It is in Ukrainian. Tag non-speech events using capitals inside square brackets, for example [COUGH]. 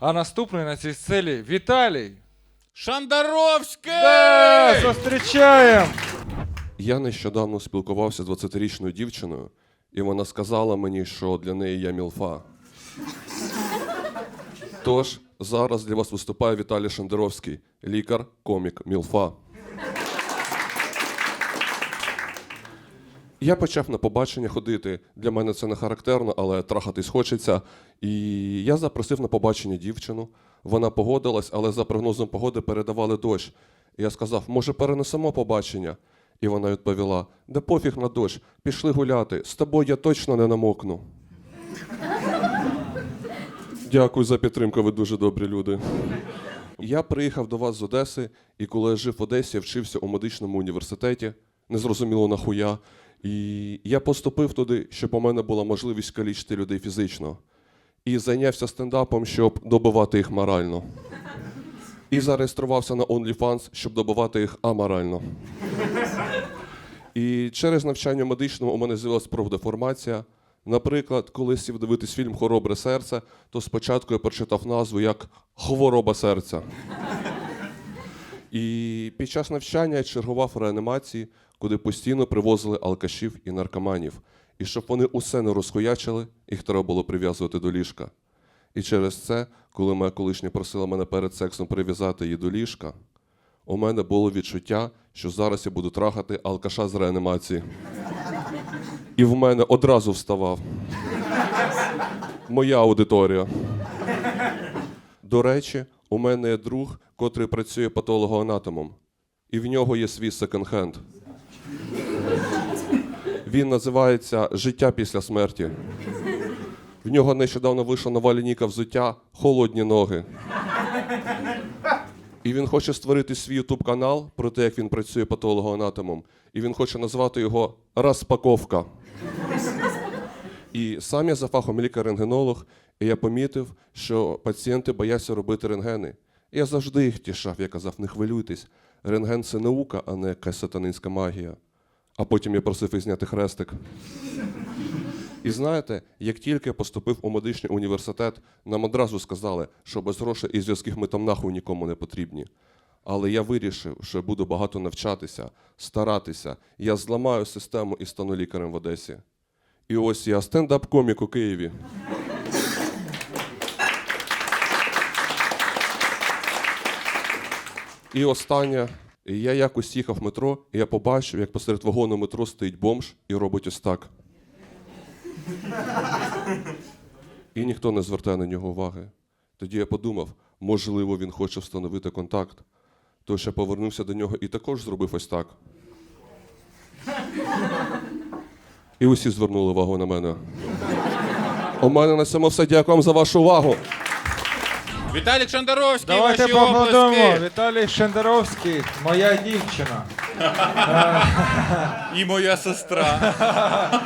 А наступний на цій сцелі Віталій. Шандаровський! Да, зустрічаємо! Я нещодавно спілкувався з 20-річною дівчиною, і вона сказала мені, що для неї я мілфа. Тож зараз для вас виступає Віталій Шандеровський, лікар, комік, мілфа. Я почав на побачення ходити. Для мене це не характерно, але трахатись хочеться. І я запросив на побачення дівчину. Вона погодилась, але за прогнозом погоди передавали дощ. Я сказав, може, перенесемо побачення? І вона відповіла: да пофіг на дощ, пішли гуляти. З тобою я точно не намокну. Дякую за підтримку, ви дуже добрі люди. Я приїхав до вас з Одеси, і коли я жив в Одесі, я вчився у медичному університеті, незрозуміло нахуя. І я поступив туди, щоб у мене була можливість калічити людей фізично. І зайнявся стендапом, щоб добивати їх морально. І зареєструвався на OnlyFans, щоб добивати їх аморально. І через навчання медичного у мене з'явилася профдеформація. Наприклад, коли сів дивитись фільм Хоробре серце, то спочатку я прочитав назву як Хвороба серця. І під час навчання я чергував реанімації, куди постійно привозили алкашів і наркоманів. І щоб вони усе не розхуячили, їх треба було прив'язувати до ліжка. І через це, коли моя колишня просила мене перед сексом прив'язати її до ліжка, у мене було відчуття, що зараз я буду трахати алкаша з реанімації. І в мене одразу вставав. Моя аудиторія. До речі, у мене є друг, котрий працює патологоанатомом, і в нього є свій секонд-хенд. Він називається Життя після смерті. В нього нещодавно вийшла нова лінійка взуття Холодні ноги. І він хоче створити свій ютуб канал про те, як він працює патологоанатомом. І він хоче назвати його Розпаковка. І сам я за фахом лікар-рентгенолог, і я помітив, що пацієнти бояться робити рентгени. Я завжди їх тішав, я казав, не хвилюйтесь. Рентген це наука, а не якась сатанинська магія. А потім я просив їх зняти хрестик. І знаєте, як тільки я поступив у медичний університет, нам одразу сказали, що без грошей і зв'язків ми там нахуй нікому не потрібні. Але я вирішив, що буду багато навчатися, старатися. Я зламаю систему і стану лікарем в Одесі. І ось я стендап-комік у Києві. І останнє. Я якось їхав в метро, і я побачив, як посеред вагону метро стоїть бомж і робить ось так. І ніхто не звертає на нього уваги. Тоді я подумав, можливо, він хоче встановити контакт. Тож я повернувся до нього і також зробив ось так. І усі звернули увагу на мене. У мене на цьому все. Дякую вам за вашу увагу. Віталік Шандаровський, Давайте ваші поаплодуємо. обласки. Віталій Шендеровський, моя дівчина. [LAUGHS] І моя сестра. [LAUGHS]